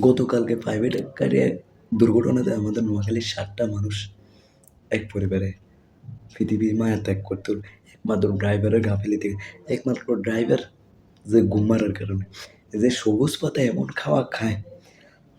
গতকালকে প্রাইভেট গাড়ি দুর্ঘটনাতে আমাদের নোয়াখালীর সাতটা মানুষ এক পরিবারে পৃথিবীর মায়া ত্যাগ করতে একমাত্র ড্রাইভারের গাফিলিতে একমাত্র ড্রাইভার যে ঘুম মারার কারণে। যে সবুজ পাতা এমন খাওয়া খায়,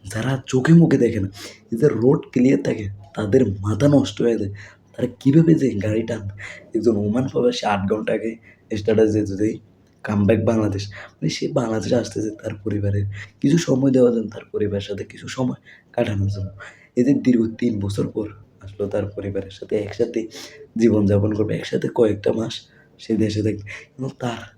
যারা চোখে মুখে দেখে না। যে রোড ক্লিয়ার থাকে, তাদের মাথা নষ্ট হয়ে যায়। তারা কীভাবে যে গাড়ি টানবে? একজন ওমান পাবে সে আট ঘণ্টা আগে স্টার্টাস দিয়ে যদি কাম ব্যাক বাংলাদেশ। মানে সে বাংলাদেশে আসতেছে তার পরিবারের কিছু সময় দেওয়ার জন্য, তার পরিবারের সাথে কিছু সময় কাটানোর জন্য। এদের দীর্ঘ তিন বছর পর আসলো তার পরিবারের সাথে একসাথে জীবনযাপন করবে, একসাথে কয়েকটা মাস সে দেশে থাকবে। এবং তার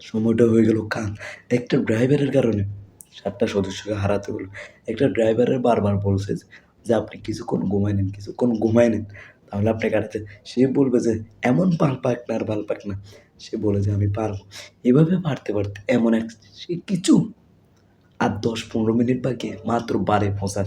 সময়টা হয়ে গেল কান একটা ড্রাইভারের কারণে সাতটা সদস্যকে হারাতে হলো। একটা ড্রাইভারের বারবার বলছে যে- যে আপনি কিছুক্ষণ ঘুমাই নিন, কিছুক্ষণ ঘুমাই নিন, তাহলে আপনি গাড়িতে সে বলবে যে, এমন পাল পাক না, আর পাল পাক না। সে বলে যে, আমি পারব। এভাবে পারতে পারতে এমন এক সে কিছু আর দশ পনেরো মিনিট বাকি মাত্র বারে পৌঁছার।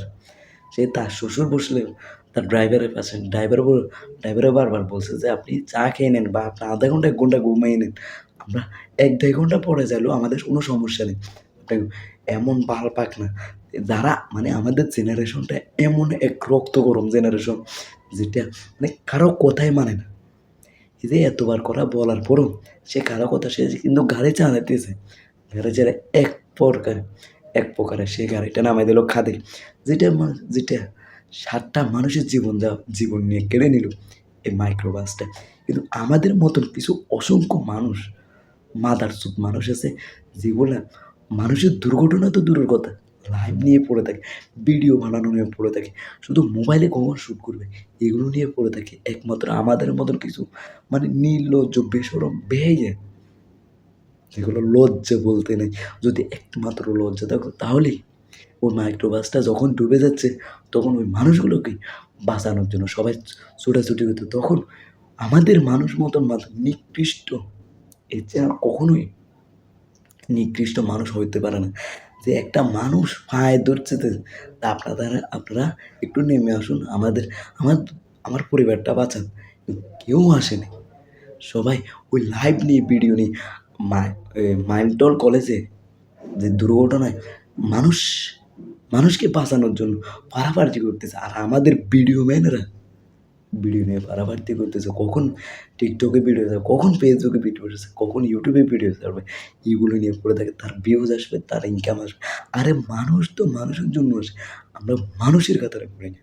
সে তার শ্বশুর বসলে, তার ড্রাইভারের পাশে ড্রাইভার বল ড্রাইভারে বারবার বলছে যে, আপনি চা খেয়ে নেন বা আপনি আধা ঘণ্টা, এক ঘণ্টা ঘুমিয়ে নেন। আমরা এক দেড় ঘণ্টা পরে যাইলেও আমাদের কোনো সমস্যা নেই। এমন ভালো পাক না। যারা মানে আমাদের জেনারেশনটা এমন এক রক্ত গরম জেনারেশন যেটা মানে কারও কথাই মানে না। যে এতবার করা বলার পরও সে কারও কথা সে কিন্তু গাড়ি চালাতেছে। গাড়ি চালা এক প্রকার, এক প্রকারে সে গাড়িটা নামাই দিল খাদে। যেটা যেটা সাতটা মানুষের জীবন যা, জীবন নিয়ে কেড়ে নিল এই মাইক্রোবাসটা কিন্তু আমাদের মতন কিছু অসংখ্য মানুষ মাদার মানুষ আছে, যেগুলো মানুষের দুর্ঘটনা তো দূরের কথা লাইভ নিয়ে পড়ে থাকে ভিডিও বানানো নিয়ে পড়ে থাকে, শুধু মোবাইলে কখন শ্যুট করবে, এগুলো নিয়ে পড়ে থাকে, একমাত্র আমাদের মতন কিছু মানে নির্লজ্জ, বেসরম বেয়ে যেগুলো লজ্জা বলতে নেই, যদি একমাত্র লজ্জা থাকতো তাহলেই ওই মাইক্রোবাসটা যখন ডুবে যাচ্ছে, তখন ওই মানুষগুলোকে বাঁচানোর জন্য সবাই ছোটাছুটি করতো, তখন আমাদের মানুষ মতন নিকৃষ্ট, এর কখনোই নিকৃষ্ট মানুষ হইতে পারে না। যে একটা মানুষ পায়ে ধরছে তো আপনারা আপনারা একটু নেমে আসুন। আমাদের, আমার আমার পরিবারটা বাঁচান। কেউ আসেনি। সবাই ওই লাইভ নিয়ে ভিডিও নিয়ে মাইন্টল কলেজে যে দুর্ঘটনায় মানুষ, মানুষকে বাঁচানোর জন্য পারাপার্টি করতেছে, আর আমাদের ভিডিও ম্যানেরা ভিডিও নিয়ে পারাপার্টি করতেছে, কখন টিকটকে ভিডিও দেবে কখন ফেসবুকে ভিডিও আসবে, কখন ইউটিউবে ভিডিও ছাড়বে এগুলো নিয়ে পড়ে থাকে, তার ভিউজ আসবে, তার ইনকাম আসবে। আরে মানুষ তো মানুষের জন্য আসে, আমরা মানুষের কাতারে করি না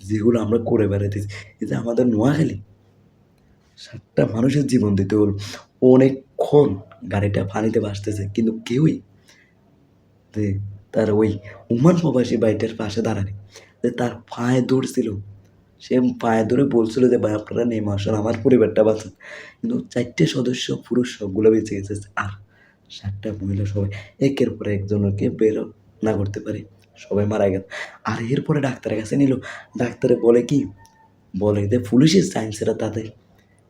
যেগুলো আমরা করে বেড়াইতেছি। এই যে আমাদের নোয়াখালী, সাতটা মানুষের জীবন দিতে হলো, অনেকক্ষণ গাড়িটা পানিতে ভাসতেছে, কিন্তু কেউই যে তার ওই উমান প্রবাসী বাড়িটার পাশে দাঁড়ানি যে তার পায়ে দৌড়ছিল সে পায়ে ধরে বলছিল যে, ভাই, আপনারা নেমে আসুন আমার পরিবারটা বাঁচান। কিন্তু চারটে সদস্য, পুরুষ সবগুলো বেঁচে গেছে। আর সাতটা মহিলা সবাই, একের পরে একজনকে বেরো না করতে পারে, সবাই মারা গেল। আর এরপরে ডাক্তারের কাছে নিল। ডাক্তারে বলে কি? বলে যে, পুলিশের সায়েন্সেরা তাদের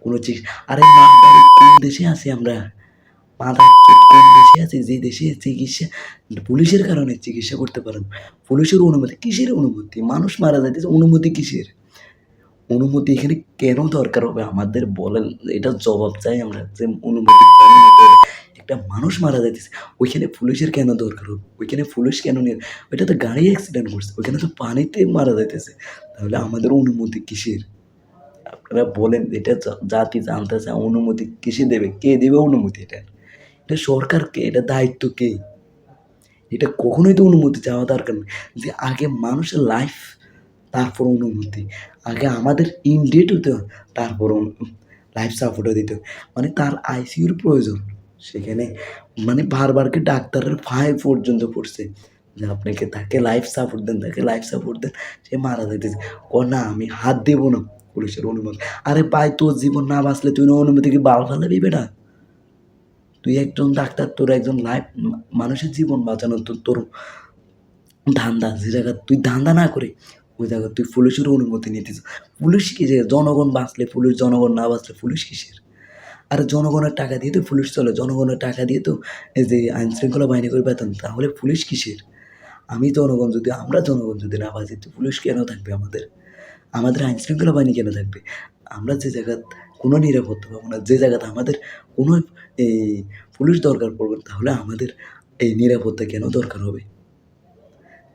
কোনো চিকিৎসা আরে কোন দেশে আছি আমরা? মাথা কোন দেশে আছি? যে দেশে চিকিৎসা পুলিশের কারণে চিকিৎসা করতে পারেন। পুলিশের অনুমতি, কিসের অনুমতি? মানুষ মারা যাইতেছে, অনুমতি কিসের? অনুমতি এখানে কেন দরকার হবে? আমাদের বলেন, এটা জবাব চাই আমরা যে অনুমতি একটা মানুষ মারা যাইতেছে, ওইখানে পুলিশের কেন দরকার হবে? ওইখানে পুলিশ কেন নিয়ে ওইটা তো গাড়ি অ্যাক্সিডেন্ট করছে, ওইখানে তো পানিতে মারা যাইতেছে। তাহলে আমাদের অনুমতি কিসের? আপনারা বলেন, এটা জাতি জানতে চায়, অনুমতি কিসে দেবে? কে দেবে অনুমতি এটা? এটা সরকারকে এটা দায়িত্ব কে? এটা কখনোই তো অনুমতি চাওয়া দরকার যে আগে মানুষের লাইফ তারপর অনুমতি আগে আমাদের ইনডেট হতে হয় তারপর লাইফ সাপোর্টও দিতে মানে তার আইসিইউর প্রয়োজন। সেখানে মানে বারবারকে ডাক্তারের ফাই পর্যন্ত পড়ছে। যে আপনাকে তাকে লাইফ সাপোর্ট দেন, তাকে লাইফ সাপোর্ট দেন, সে মারা যাইতেছে। ও না, আমি হাত দেবো না। পুলিশের অনুমতি। আরে ভাই, তোর জীবন না বাঁচলে তুই না অনুমতি কি বাল ফেলাবি বেটা তুই একজন ডাক্তার, তোর একজন লাইফ মানুষের জীবন বাঁচানো তোর তোর ধান্দা। যে জায়গা তুই ধান্দা না করে ওই জায়গা তুই পুলিশের অনুমতি নিতিস পুলিশ কি যে, জনগণ বাঁচলে পুলিশ, জনগণ না বাঁচলে পুলিশ কিসের? আর জনগণের টাকা দিয়ে তো পুলিশ চলে, জনগণের টাকা দিয়ে তো এই যে আইন শৃঙ্খলা বাহিনী করে পেতাম তাহলে পুলিশ কিসের? আমি জনগণ যদি, আমরা জনগণ যদি না বাঁচি, তো পুলিশ কেন থাকবে আমাদের? আমাদের আইন শৃঙ্খলা বাহিনী কেন থাকবে? আমরা যে জায়গা কোনো নিরাপত্তা পাবো না, যে জায়গাতে আমাদের কোনো এই পুলিশ দরকার পড়বে তাহলে আমাদের এই নিরাপত্তা কেন দরকার হবে?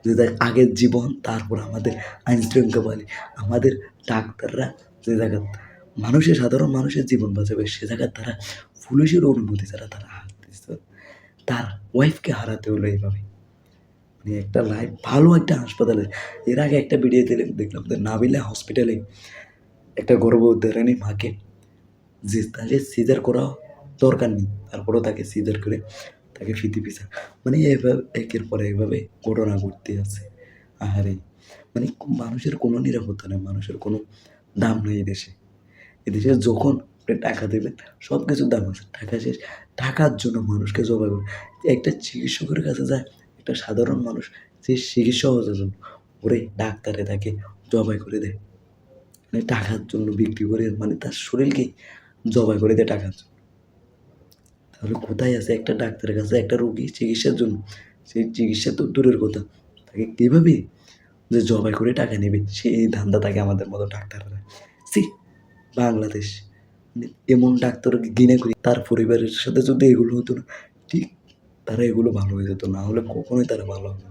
যে দেখ আগের জীবন, তারপর আমাদের আইন বলে আমাদের ডাক্তাররা যে জায়গা মানুষের, সাধারণ মানুষের জীবন বাঁচাবে, সে জায়গায় তারা পুলিশের অনুমতি ছাড়া তারা হাত দিচ্ছে তার ওয়াইফকে হারাতে হলো এইভাবে। মানে একটা লাইফ ভালো একটা হাসপাতালে। এর আগে একটা ভিডিও দিলে দেখলাম যে নাবিলা হসপিটালে একটা গর্ভধারিণী মাকে যে তাকে সিজার করা দরকার নেই, তারপরেও তাকে সিজার করে তাকে ফিতি পিসা মানে এভাবে একের পর এভাবে ঘটনা ঘটতে আছে। আহারে মানে মানুষের কোনো নিরাপত্তা নেই, মানুষের কোনো দাম নেই এই দেশে। এদেশে যখন টাকা দেবেন সব কিছুর দাম আছে। টাকা শেষ, টাকার জন্য মানুষকে জবাই করে একটা চিকিৎসকের কাছে যায়, একটা সাধারণ মানুষ যে চিকিৎসা হওয়ার জন্য ওরে ডাক্তারে তাকে জবাই করে দেয়। মানে টাকার জন্য বিক্রি করে মানে তার শরীরকে জবাই করে দেয় টাকার জন্য। তাহলে কোথায় আছে একটা ডাক্তারের কাছে একটা রোগী চিকিৎসার জন্য? সেই চিকিৎসা তো দূরের কথা। তাকে কীভাবে যে জবাই করে টাকা নেবে? সেই ধান্দা থাকে আমাদের মতো ডাক্তাররা সি বাংলাদেশ। মানে এমন ডাক্তারকে ঘৃণা করি? তার পরিবারের সাথে যদি এগুলো হতো না, ঠিক তারা এগুলো ভালো হয়ে যেত। না হলে কখনোই তারা ভালো হবে